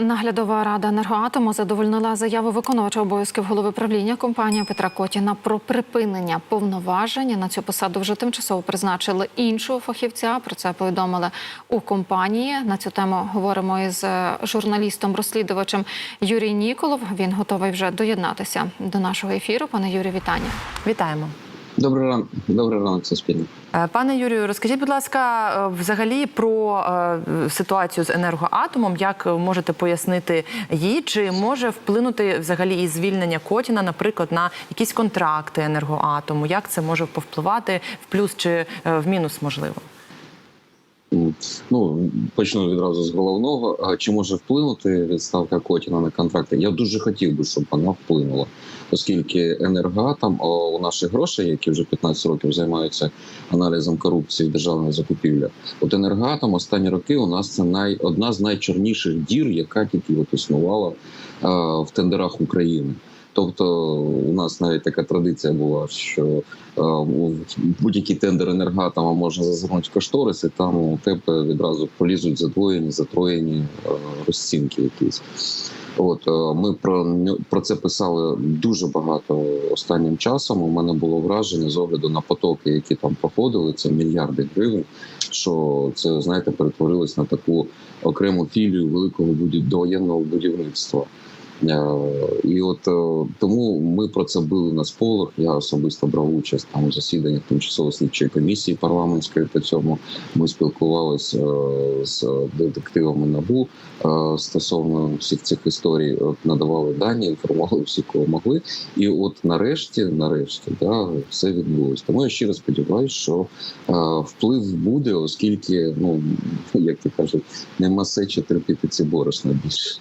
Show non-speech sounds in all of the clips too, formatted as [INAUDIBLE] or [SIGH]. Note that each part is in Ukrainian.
наглядова рада енергоатому задовольнила заяву виконувача обов'язків голови правління компанії Петра Котіна про припинення повноважень. На цю посаду вже тимчасово призначили іншого фахівця. Про це повідомили у компанії. На цю тему говоримо із е, журналістом-розслідувачем Юрій Ніколов. Він готовий вже доєднатися до нашого ефіру. Пане Юрію, вітання. Вітаємо. Добрий ранок, добрий ранок, це спільно. Е, Пане Юрію, розкажіть, будь ласка, е, взагалі про е, ситуацію з енергоатомом. Як можете пояснити її? Чи може вплинути взагалі і звільнення Котіна, наприклад, на якісь контракти енергоатому? Як це може повпливати в плюс чи в мінус можливо? Ну почну відразу з головного. Чи може вплинути відставка Котіна на контракти? Я дуже хотів би, щоб вона вплинула, оскільки енергатам у наших грошей, які вже 15 років займаються аналізом корупції в державних закупівлях. От енергатом останні роки у нас це най одна з найчорніших дір, яка тільки от існувала в тендерах України. Тобто у нас навіть така традиція була, що е, будь-який тендер енергоатома можна зазирнути в кошторис, і там у тебе відразу полізуть задвоєні, затроєні е, розцінки якісь. От е, ми про про це писали дуже багато останнім часом. У мене було враження з огляду на потоки, які там проходили. Це мільярди гривень. Що це знаєте, перетворилось на таку окрему філію великого буді- доєнного будівництва. Е, І от е, тому ми про це били на сполох. Я особисто брав участь там у засіданнях тимчасової слідчої комісії парламентської. По цьому ми спілкувалися е, з детективами набу стосовно всіх цих історій. От надавали дані, інформували всі, кого могли. І от нарешті, нарешті, да, все відбулось. Тому я щиро сподіваюся, що вплив буде, оскільки, ну як то кажуть, нема сечі терпіти ці борошна більше.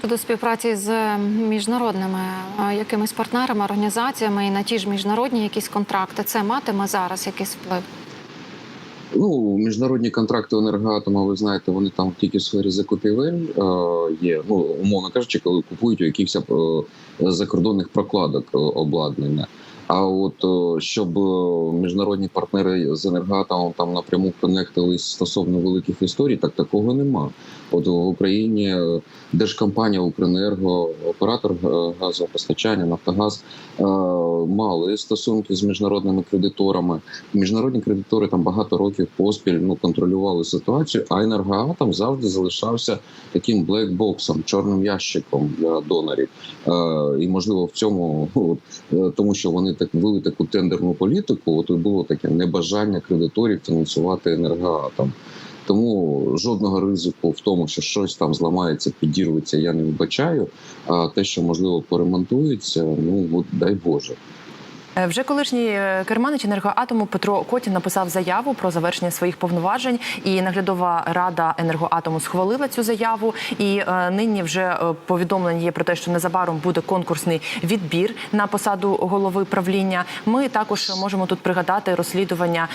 Щодо співпраці з міжнародними якимись партнерами, організаціями і на ті ж міжнародні якісь контракти, це матиме зараз якийсь вплив. Ну, міжнародні контракти енергоатома, ви знаєте, вони там тільки в сфері закупівель є. Ну, умовно кажучи, коли купують у якихось е, закордонних прокладок е, обладнання. А от е, щоб е, міжнародні партнери з енергоатомом там напряму конектились стосовно великих історій, так такого нема. От в Україні е, держкомпанія Укренерго, оператор газопостачання, Нафтогаз мали стосунки з міжнародними кредиторами. Міжнародні кредитори там багато років поспіль ну контролювали ситуацію. А енергоатом завжди залишався таким блекбоксом, чорним ящиком для донорів. І можливо в цьому тому, що вони так вели таку тендерну політику. От було таке небажання кредиторів фінансувати енергоатом. Тому жодного ризику в тому, що щось там зламається, підірветься, я не вбачаю. А те, що можливо поремонтується, ну от дай Боже. Е, Вже колишній е, керманич енергоатому Петро Котін написав заяву про завершення своїх повноважень, і наглядова рада енергоатому схвалила цю заяву. І е, нині вже повідомлення є про те, що незабаром буде конкурсний відбір на посаду голови правління. Ми також можемо тут пригадати розслідування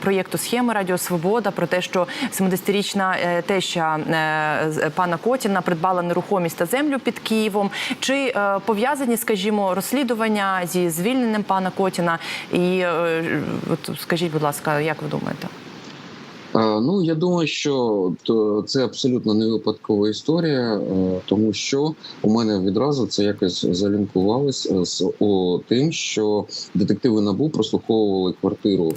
проєкту схеми Радіо Свобода про те, що 70-річна е, теща пана Котіна придбала нерухомість та землю під Києвом. Чи пов'язані, скажімо, розслідування зі звільненням пана Котіна? І е, от скажіть, будь ласка, як ви думаєте? Е, Ну я думаю, що це абсолютно не випадкова історія, е, тому що у мене відразу це якось залінкувалося з тим, що детективи набу прослуховували квартиру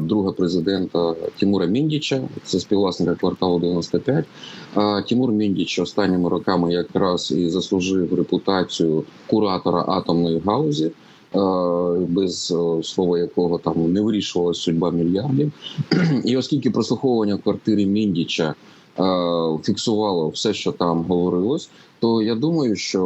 друга президента Тимура Міндіча, це співвласника кварталу 95. Тимур Міндіч останніми роками якраз і заслужив репутацію куратора атомної галузі. Е, Без е, слова якого там не вирішувалася судьба мільярдів, і оскільки прослуховування квартири Міндіча е, фіксувало все, що там говорилось, то я думаю, що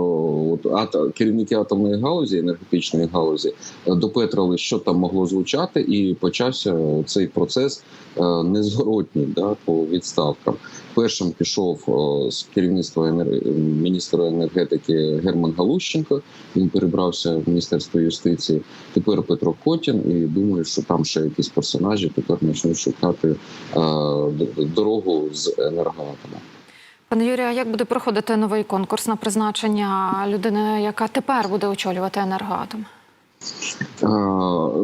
от ат, керівники атомної галузі, енергетичної галузі, е, допетрили, що там могло звучати, і почався цей процес е, незворотній да, по відставкам. Першим пішов е, з керівництва енер- міністра енергетики Герман Галущенко. Він перебрався в міністерство юстиції. Тепер Петро Котін, і думаю, що там ще якісь персонажі тепер почнуть шукати дорогу з енергоатома. Пане Юрію, а як буде проходити новий конкурс на призначення людини, яка тепер буде очолювати енергоатом? Е,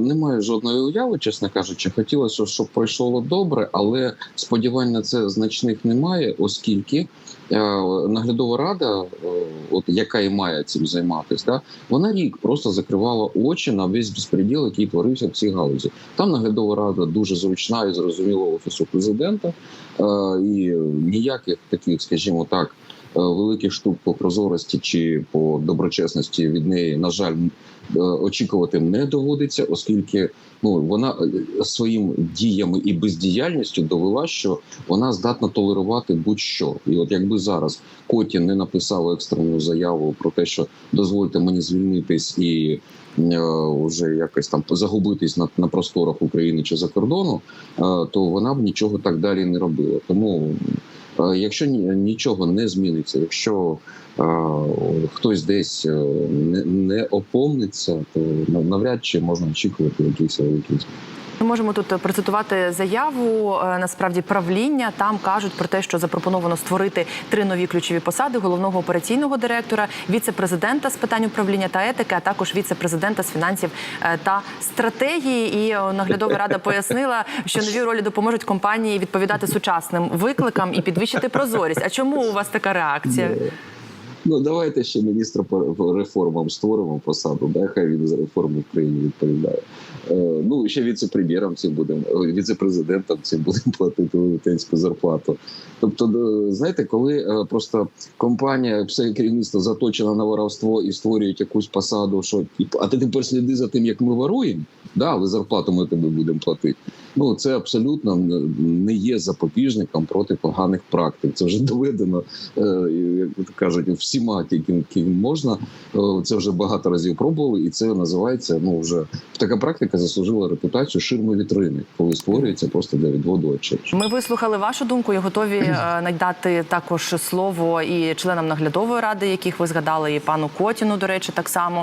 Немає жодної уяви, чесно кажучи. Хотілося, щоб пройшло добре, але сподівань на це значних немає, оскільки е, наглядова рада, е, от яка і має цим займатися, да, вона рік просто закривала очі на весь безпреділ, який творився в цій галузі. Там наглядова рада дуже зручна і зрозуміла офісу президента, і ніяких таких, скажімо так. Е, Великих штук по прозорості чи по доброчесності від неї, на жаль, е, очікувати не доводиться, оскільки ну вона е, своїм діями і бездіяльністю довела, що вона здатна толерувати будь-що. І от якби зараз Котін не написав екстрену заяву про те, що дозвольте мені звільнитись і вже якось там загубитись на, на просторах України чи за кордону, то вона б нічого так далі не робила. Тому. Е, Якщо ні- нічого не зміниться, якщо е, хтось десь е, не, опомниться, то нав- навряд чи можна очікувати якісь великі змін. Ми можемо тут процитувати заяву е, насправді правління. Там кажуть про те, що запропоновано створити три нові ключові посади: головного операційного директора, віце-президента з питань управління та етики, а також віце-президента з фінансів е, та стратегії. І е, наглядова рада пояснила, що нові ролі допоможуть компанії відповідати сучасним викликам і підвищити прозорість. А чому у вас така реакція? Ну давайте ще міністра по реформам створимо посаду. Да, хай він за реформи в країні відповідає. Е, ну ще віце-прем'єром цим будемо, ой, віце-президентом цим будемо [LAUGHS] платити велетенську зарплату. Тобто, е, знаєте, коли е, просто компанія, все керівництво заточено на воровство і створюють якусь посаду, що типу, а ти тепер сліди за тим, як ми воруємо. Да, але зарплату ми тобі будемо платити. Ну це абсолютно не є запобіжником проти поганих практик. Це вже [LAUGHS] доведено, е, як кажуть, всіма, ким, ким можна. Е, Це вже багато разів пробували, і це називається. Ну вже така практика заслужила репутацію ширми вітрини, коли створюється просто для відводу очей. Ми вислухали вашу думку і готові е, [CLEARS THROAT] надати також слово і членам наглядової ради, яких ви згадали, і пану Котіну, до речі, так само.